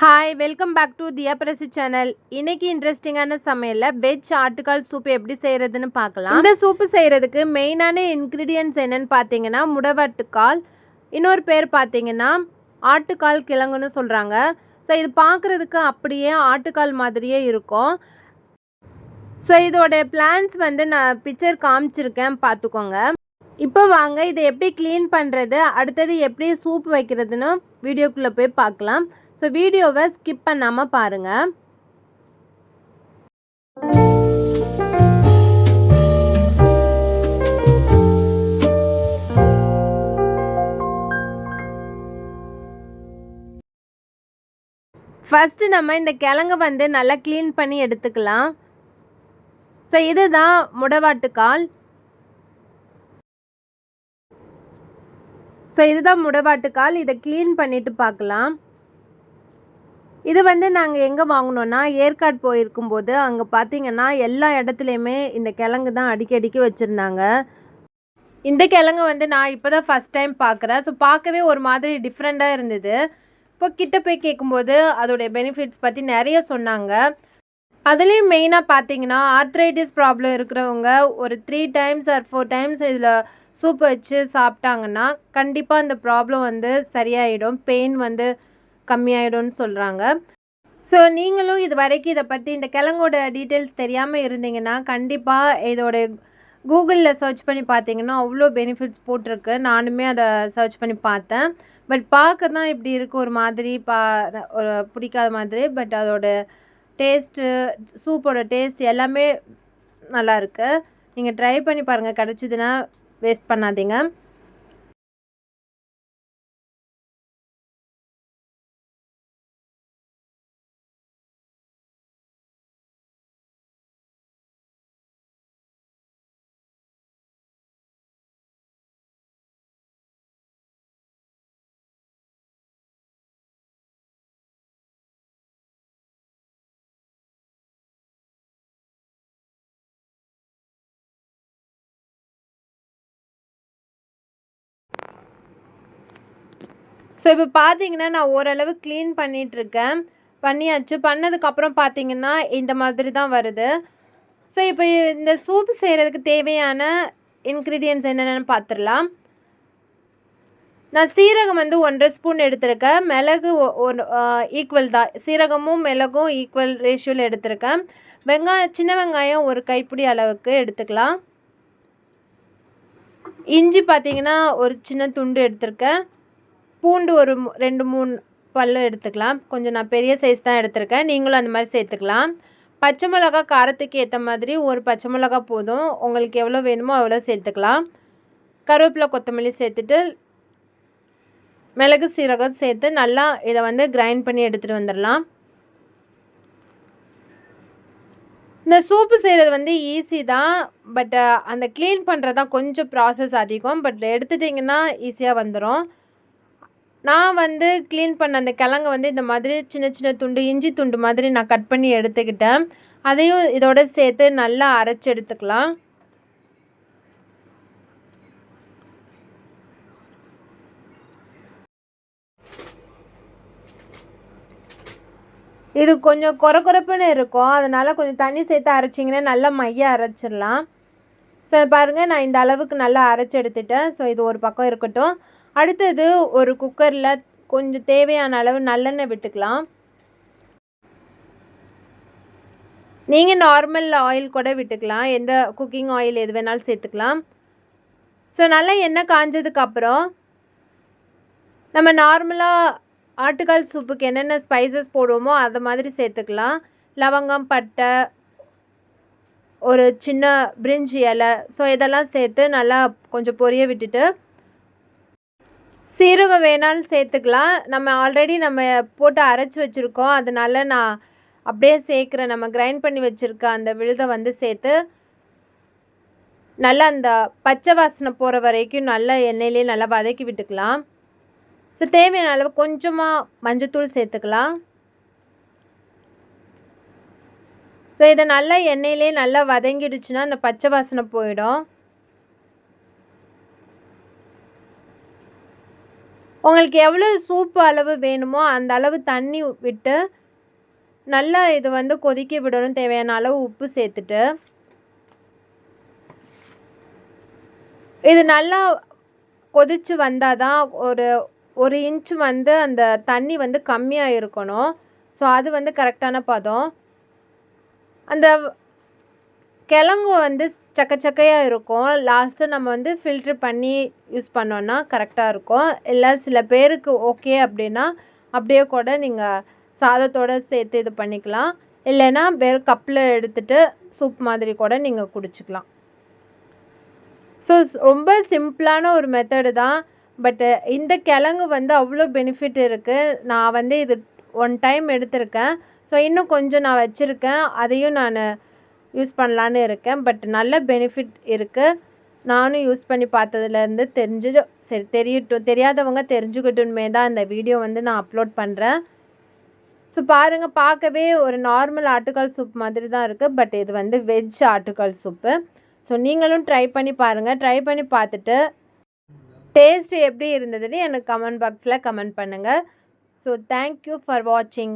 Hi welcome back to Diya பிரசி channel இன்னைக்கு இன்ட்ரெஸ்டிங்கான சமையலில் வெஜ் ஆட்டுக்கால் சூப் எப்படி செய்கிறதுன்னு பார்க்கலாம். இந்த சூப்பு செய்கிறதுக்கு மெயினான இன்க்ரீடியன்ஸ் என்னன்னு பார்த்தீங்கன்னா முடவாட்டுக்கால். இன்னொரு பேர் பார்த்தீங்கன்னா ஆட்டுக்கால் கிழங்குன்னு சொல்கிறாங்க ஸோ இது பார்க்குறதுக்கு அப்படியே ஆட்டுக்கால் மாதிரியே இருக்கும். ஸோ இதோட பிளான்ஸ் வந்து நான் பிக்சர் காமிச்சிருக்கேன் பார்த்துக்கோங்க. இப்போ வாங்க இதை எப்படி க்ளீன் பண்ணுறது அடுத்தது எப்படி சூப் வைக்கிறதுன்னு வீடியோக்குள்ளே போய் பார்க்கலாம். ஸோ வீடியோவை ஸ்கிப் பண்ணாமல் பாருங்கள் ஃபஸ்ட்டு நம்ம இந்த கிழங்கு வந்து நல்லா க்ளீன் பண்ணி எடுத்துக்கலாம். ஸோ இதுதான் முடவாட்டுக்கால் ஸோ இதுதான் முடவாட்டுக்கால் இதை க்ளீன் பண்ணிவிட்டு பார்க்கலாம். இது வந்து நாங்கள் எங்கே வாங்கினோன்னா ஏற்காடு போயிருக்கும்போது அங்கே பார்த்தீங்கன்னா எல்லா இடத்துலையுமே இந்த கிழங்கு தான் அடிக்கடிக்கு வச்சுருந்தாங்க. இந்த கிழங்கு வந்து நான் இப்போ தான் ஃபஸ்ட் டைம் பார்க்குறேன் ஸோ பார்க்கவே ஒரு மாதிரி டிஃப்ரெண்ட்டாக இருந்தது. இப்போ கிட்ட போய் கேட்கும்போது அதோடைய பெனிஃபிட்ஸ் பற்றி நிறைய சொன்னாங்க. அதுலேயும் மெயினாக பார்த்தீங்கன்னா ஆர்த்ரைட்டிஸ் ப்ராப்ளம் இருக்கிறவங்க ஒரு three times or four times இதில் சூப் வச்சு சாப்பிட்டாங்கன்னா கண்டிப்பாக அந்த ப்ராப்ளம் வந்து சரியாயிடும். பெயின் வந்து கம்மியாயிடும்னு சொல்கிறாங்க ஸோ நீங்களும் இது வரைக்கும் இதை பற்றி இந்த கிழங்கோட டீட்டெயில்ஸ் தெரியாமல் இருந்தீங்கன்னா கண்டிப்பாக இதோட கூகுளில் சர்ச் பண்ணி பார்த்தீங்கன்னா அவ்வளோ பெனிஃபிட்ஸ் போட்டிருக்கு. நானுமே அதை சர்ச் பண்ணி பார்த்தேன். பட் பார்க்க தான் இப்படி இருக்குது ஒரு மாதிரி பா ஒரு பிடிக்காத மாதிரி. பட் அதோட டேஸ்ட்டு சூப்போட டேஸ்ட் எல்லாமே நல்லாயிருக்கு நீங்கள் ட்ரை பண்ணி பாருங்கள் கிடச்சிதுன்னா வேஸ்ட் பண்ணாதீங்க. ஸோ இப்போ பார்த்தீங்கன்னா நான் ஓரளவு க்ளீன் பண்ணிகிட்ருக்கேன் பண்ணியாச்சு. பண்ணதுக்கப்புறம் பார்த்தீங்கன்னா இந்த மாதிரி தான் வருது. ஸோ இப்போ இந்த சூப் செய்கிறதுக்கு தேவையான இன்க்ரீடியன்ஸ் என்னென்னு பார்த்துடலாம் நான் சீரகம் வந்து ஒன்றரை ஸ்பூன் எடுத்திருக்கேன். மிளகு ஒரு ஈக்குவல் தான். சீரகமும் மிளகும் ஈக்குவல் ரேஷியோவில் எடுத்திருக்கேன். வெங்காயம் சின்ன வெங்காயம் ஒரு கைப்பிடி அளவுக்கு எடுத்துக்கலாம். இஞ்சி பார்த்தீங்கன்னா ஒரு சின்ன துண்டு எடுத்திருக்கேன். பூண்டு ஒரு ரெண்டு மூணு பல்லு எடுத்துக்கலாம். கொஞ்சம் நான் பெரிய சைஸ் தான் எடுத்திருக்கேன். நீங்களும் அந்த மாதிரி சேர்த்துக்கலாம். பச்சை மிளகா காரத்துக்கு ஏற்ற மாதிரி ஒரு பச்சை மிளகா போதும். உங்களுக்கு எவ்வளோ வேணுமோ அவ்வளோ சேர்த்துக்கலாம். கருவேப்பிலை கொத்தமல்லி சேர்த்துட்டு மிளகு சீரகம் சேர்த்து நல்லா இதை வந்து கிரைண்ட் பண்ணி எடுத்துகிட்டு வந்துடலாம். இந்த சூப்பு செய்கிறது வந்து ஈஸி தான். பட் அந்த க்ளீன் பண்ணுறது தான் கொஞ்சம் ப்ராசஸ் அதிகம். பட் எடுத்துட்டிங்கன்னா ஈஸியாக வந்துடும் நான் வந்து க்ளீன் பண்ண அந்த கிழங்க வந்து இந்த மாதிரி சின்ன சின்ன துண்டு இஞ்சி துண்டு மாதிரி நான் கட் பண்ணி எடுத்துக்கிட்டேன். அதையும் இதோட சேர்த்து நல்லா அரைச்சி எடுத்துக்கலாம். இது கொஞ்சம் குறை குறைப்புன்னு இருக்கும். அதனால் கொஞ்சம் தண்ணி சேர்த்து அரைச்சிங்கன்னா நல்லா மைய அரைச்சிடலாம். ஸோ பாருங்கள் நான் இந்த அளவுக்கு நல்லா அரைச்சி எடுத்துட்டேன். ஸோ இது ஒரு பக்கம் இருக்கட்டும். அடுத்தது ஒரு குக்கரில் கொஞ்சம் தேவையான அளவு நல்லெண்ணெய் விட்டுக்கலாம். நீங்கள் நார்மல் ஆயில் கூட விட்டுக்கலாம். எந்த குக்கிங் ஆயில் எது வேணாலும் சேர்த்துக்கலாம். ஸோ நல்லா எண்ணெய் காஞ்சதுக்கப்புறம் நம்ம நார்மலாக ஆட்டுக்கால் சூப்புக்கு என்னென்ன ஸ்பைசஸ் போடுவோமோ அதை மாதிரி சேர்த்துக்கலாம். லவங்கம் பட்டை ஒரு சின்ன பிரிஞ்சி இலை. ஸோ இதெல்லாம் சேர்த்து நல்லா கொஞ்சம் பொரிய விட்டுட்டு சீரகம் வேணாலும் சேர்த்துக்கலாம். நம்ம ஆல்ரெடி நம்ம போட்டு அரைச்சி வச்சுருக்கோம். அதனால நான் அப்படியே சேர்க்குறேன். நம்ம கிரைண்ட் பண்ணி வச்சுருக்க அந்த விழுதை வந்து சேர்த்து. நல்லா அந்த பச்சை வாசனை போகிற வரைக்கும் நல்லா எண்ணெயிலே நல்லா வதக்கி விட்டுக்கலாம். ஸோ தேவையான அளவு கொஞ்சமாக மஞ்சத்தூள் சேர்த்துக்கலாம். ஸோ இதை நல்லா எண்ணெயிலே நல்லா வதங்கிடுச்சுன்னா அந்த பச்சை வாசனை போயிடும். உங்களுக்கு எவ்வளோ சூப்பு அளவு வேணுமோ அந்த அளவு தண்ணி விட்டு நல்லா இது வந்து கொதிக்க விடணும். தேவையான அளவு உப்பு சேர்த்துட்டு. இது நல்லா கொதித்து வந்தால் தான் ஒரு ஒரு இன்ச் வந்து அந்த தண்ணி வந்து கம்மியாக இருக்கணும். ஸோ அது வந்து கரெக்டான பதம். அந்த கிழங்கு வந்து சக்க சக்கையாக இருக்கும் லாஸ்ட்டு நம்ம வந்து ஃபில்ட்ரு பண்ணி யூஸ் பண்ணோன்னா கரெக்டாக இருக்கும். இல்லை சில பேருக்கு ஓகே அப்படின்னா அப்படியே கூட நீங்கள் சாதத்தோடு சேர்த்து இது பண்ணிக்கலாம். இல்லைன்னா வெறும் கப்பில் எடுத்துகிட்டு சூப் மாதிரி கூட நீங்கள் குடிச்சிக்கலாம். ஸோ ரொம்ப சிம்பிளான ஒரு மெத்தடு தான். பட்டு இந்த கிழங்கு வந்து அவ்வளோ பெனிஃபிட் இருக்குது நான் வந்து இது ஒன் டைம் எடுத்திருக்கேன். ஸோ இன்னும் கொஞ்சம் நான் வச்சுருக்கேன். அதையும் நான் யூஸ் பண்ணலான்னு இருக்கேன். பட் நல்ல பெனிஃபிட் இருக்குது நானும் யூஸ் பண்ணி பார்த்ததுலேருந்து தெரிஞ்சு சரி தெரியட்டும் தெரியாதவங்க தெரிஞ்சுக்கிட்டுமே தான் இந்த வீடியோ வந்து நான் அப்லோட் பண்ணுறேன் ஸோ பாருங்கள் பார்க்கவே ஒரு நார்மல் ஆட்டுக்கால் சூப் மாதிரி தான் இருக்குது பட் இது வந்து வெஜ் ஆட்டுக்கால் சூப்பு ஸோ நீங்களும் ட்ரை பண்ணி பாருங்கள் ட்ரை பண்ணி பார்த்துட்டு டேஸ்ட் எப்படி இருந்ததுன்னு எனக்கு கமெண்ட் பாக்ஸில் கமெண்ட் பண்ணுங்கள் ஸோ தேங்க்யூ ஃபார் வாட்சிங்